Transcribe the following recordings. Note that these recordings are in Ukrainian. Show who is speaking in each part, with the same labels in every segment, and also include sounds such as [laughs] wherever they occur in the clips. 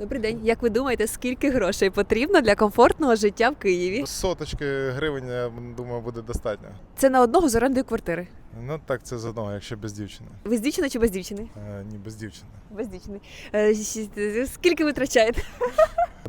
Speaker 1: Добрий день. Як ви думаєте, скільки грошей потрібно для комфортного життя в Києві?
Speaker 2: Соточки гривень, я думаю, буде достатньо.
Speaker 1: Це на одного з орендою квартири.
Speaker 2: Ну так, це з одного, якщо без дівчини.
Speaker 1: Ви з дівчиною чи без дівчини?
Speaker 2: Е, ні, без дівчини.
Speaker 1: Без дівчини. Е, щ- Скільки ви витрачаєте?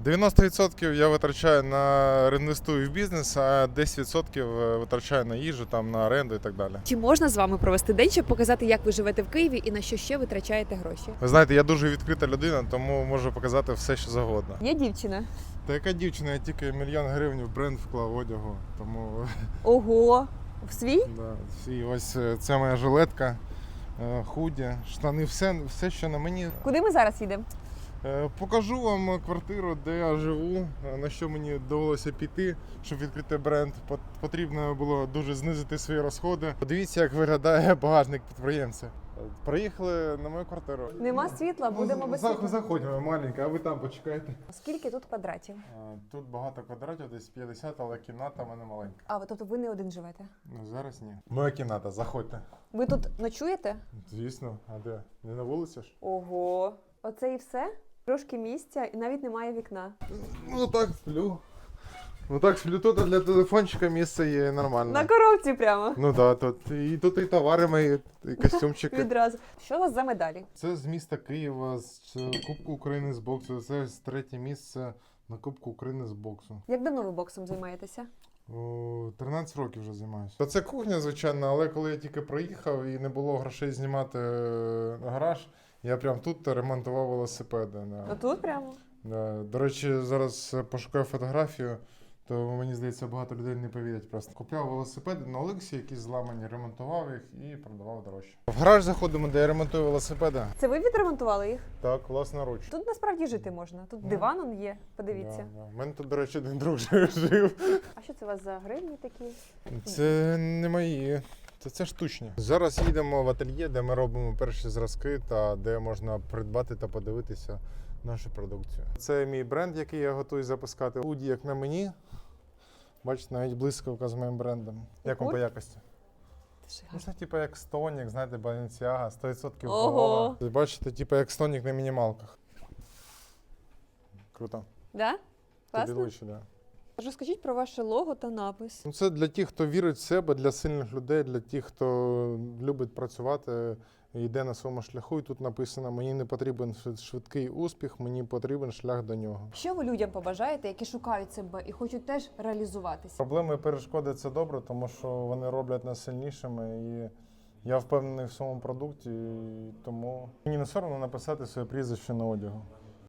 Speaker 2: 90% я витрачаю на реінвестую в бізнес, а 10% витрачаю на їжу, там на оренду і так далі.
Speaker 1: Чи можна з вами провести день, щоб показати, як ви живете в Києві і на що ще витрачаєте гроші?
Speaker 2: Ви знаєте, я дуже відкрита людина, тому можу показати все, що завгодно.
Speaker 1: Є дівчина.
Speaker 2: Та яка дівчина, я тільки мільйон гривень в бренд вклав одягу. Тому [laughs]
Speaker 1: Ого. В свій?
Speaker 2: да, всі, ось е, це моя жилетка, е, худі, штани, все, все, що на мені.
Speaker 1: Куди ми зараз їдемо?
Speaker 2: Е, Покажу вам квартиру, де я живу, е, на що мені довелося піти, щоб відкрити бренд. Пот- Потрібно було дуже знизити свої розходи. Подивіться, як виглядає [laughs] багажник підприємця. Приїхали на мою квартиру.
Speaker 1: Нема світла, будемо без світла.
Speaker 2: Заходимо, маленька, а ви там почекайте.
Speaker 1: Скільки тут квадратів?
Speaker 2: Е, Тут багато квадратів, десь 50, але кімната в мене маленька.
Speaker 1: А, ви- тобто ви не один живете?
Speaker 2: Ну зараз ні. Моя кімната, заходьте.
Speaker 1: Ви тут ночуєте?
Speaker 2: Звісно, а де? Не на вулиці ж?
Speaker 1: Ого. Оце і все? Трошки місця і навіть немає вікна.
Speaker 2: Ну так сплю. Ну так сплю, тут для телефончика місце є нормально.
Speaker 1: На коробці прямо.
Speaker 2: Ну так, да, тут і тут і товари мої, і костюмчики.
Speaker 1: Відразу. Що у вас за медалі?
Speaker 2: Це з міста Києва, з Кубку України з боксу. Це з третє місце на Кубку України з боксу.
Speaker 1: Як давно ви боксом займаєтеся?
Speaker 2: О, 13 років вже займаюся. Та це кухня, звичайно, але коли я тільки приїхав і не було грошей знімати е, гараж, я прям тут ремонтував велосипеди. Да.
Speaker 1: Тут прямо.
Speaker 2: Да. До речі, зараз пошукаю фотографію, то мені здається, багато людей не повірять просто. Купляв велосипеди на Олексі, якісь зламані, ремонтував їх і продавав дорожче. В гараж заходимо, де я ремонтую велосипеди.
Speaker 1: Це ви відремонтували їх?
Speaker 2: Так, власноруч.
Speaker 1: Тут насправді жити можна. Тут
Speaker 2: Ну.
Speaker 1: диван он є. Подивіться.
Speaker 2: Да, да. У мене тут, до речі, один друг [laughs] жив.
Speaker 1: А що це у вас за гривні такі?
Speaker 2: Це не мої. Це, це штучні. Зараз їдемо в ательє, де ми робимо перші зразки та де можна придбати та подивитися нашу продукцію. Це мій бренд, який я готую запускати. Уді, як на мені. Бачите, навіть блискавка з моїм брендом. Як вам по якості? Ну, це типу як стонік, знаєте, Balenciaga, 100%
Speaker 1: Ого.
Speaker 2: Бачите, типу як стонік на мінімалках. Круто.
Speaker 1: Да?
Speaker 2: Тобі
Speaker 1: Класно?
Speaker 2: лучше, да.
Speaker 1: Розкажіть про ваше лого та напис.
Speaker 2: Ну, це для тих, хто вірить в себе, для сильних людей, для тих, хто любить працювати йде на своєму шляху. І тут написано: мені не потрібен швидкий успіх, мені потрібен шлях до нього.
Speaker 1: Що ви людям побажаєте, які шукають себе і хочуть теж реалізуватися?
Speaker 2: Проблеми і перешкоди це добре, тому що вони роблять нас сильнішими. І я впевнений в своєму продукті, і тому мені не соромно написати своє прізвище на одягу.